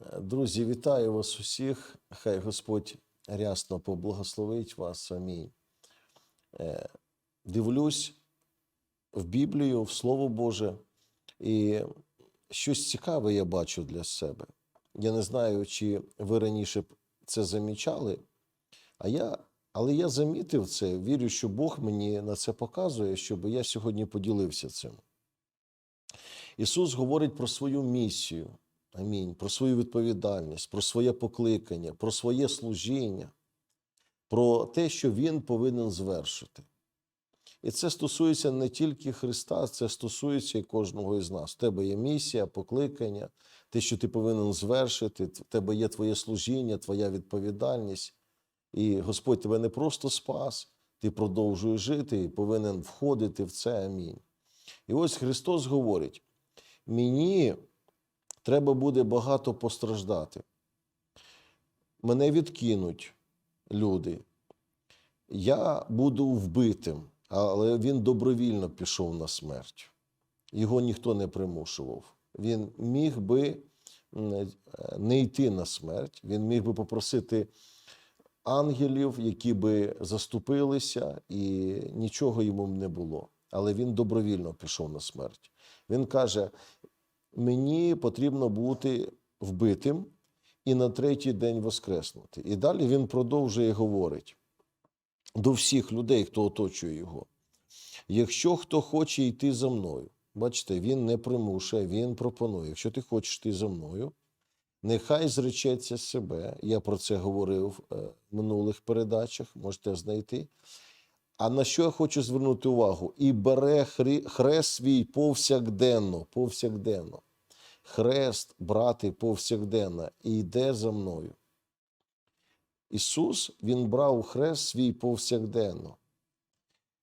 Друзі, вітаю вас усіх. Хай Господь рясно поблагословить вас. Амінь. Е, Дивлюсь в Біблію, в Слово Боже, і щось цікаве я бачу для себе. Я не знаю, чи ви раніше б це замічали, а я, але я замітив це, вірю, що Бог мені на це показує, щоб я сьогодні поділився цим. Ісус говорить про свою місію. Амінь. Про свою відповідальність, про своє покликання, про своє служіння, про те, що Він повинен звершити. І це стосується не тільки Христа, це стосується і кожного із нас. У тебе є місія, покликання, те, що ти повинен звершити, в тебе є твоє служіння, твоя відповідальність. І Господь тебе не просто спас, ти продовжуєш жити і повинен входити в це. Амінь. І ось Христос говорить: мені треба буде багато постраждати. Мене відкинуть люди. Я буду вбитим, але він добровільно пішов на смерть. Його ніхто не примушував. Він міг би не йти на смерть, він міг би попросити ангелів, які би заступилися, і нічого йому не було. Але він добровільно пішов на смерть. Він каже: мені потрібно бути вбитим і на третій день воскреснути. І далі він продовжує говорить до всіх людей, хто оточує його. Якщо хто хоче йти за мною, бачите, він не примушує, він пропонує. Якщо ти хочеш йти за мною, нехай зречеться себе. Я про це говорив е, в минулих передачах, можете знайти. А на що я хочу звернути увагу? І бере хрест свій повсякденно, повсякденно. Хрест брати повсякденно і йде за мною. Ісус, Він брав хрест свій повсякденно.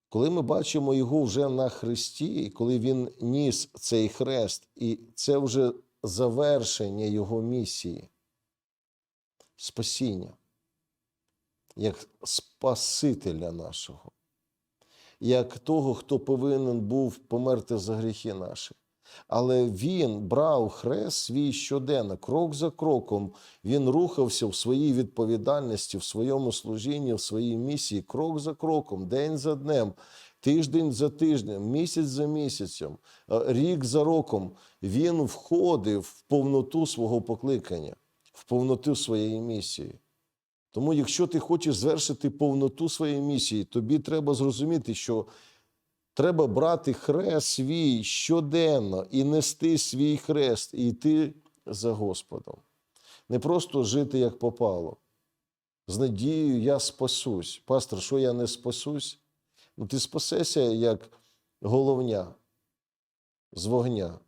Коли ми бачимо його вже на хресті, коли він ніс цей хрест, і це вже завершення його місії, спасіння, як Спасителя нашого, як того, хто повинен був померти за гріхи наші. Але він брав хрест свій щоденно, крок за кроком. Він рухався в своїй відповідальності, в своєму служінні, в своїй місії, крок за кроком, день за днем, тиждень за тижнем, місяць за місяцем, е, рік за роком. Він входив в повноту свого покликання, в повноту своєї місії. Тому, якщо ти хочеш звершити повноту своєї місії, тобі треба зрозуміти, що треба брати хрест свій щоденно і нести свій хрест, і йти за Господом. Не просто жити як попало. З надією я спасусь. Пастор, що я не спасусь? Ну, ти спасешся як головня з вогня.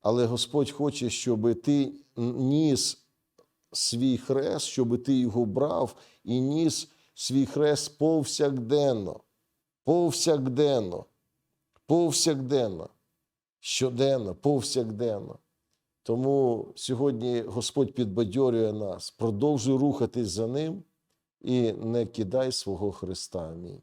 Але Господь хоче, щоб ти ніс свій хрест, щоб ти його брав і ніс свій хрест повсякденно. Повсякденно. Повсякденно. Щоденно, повсякденно. Тому сьогодні Господь підбадьорює нас. Продовжуй рухатись за ним і не кидай свого Христа. Амінь.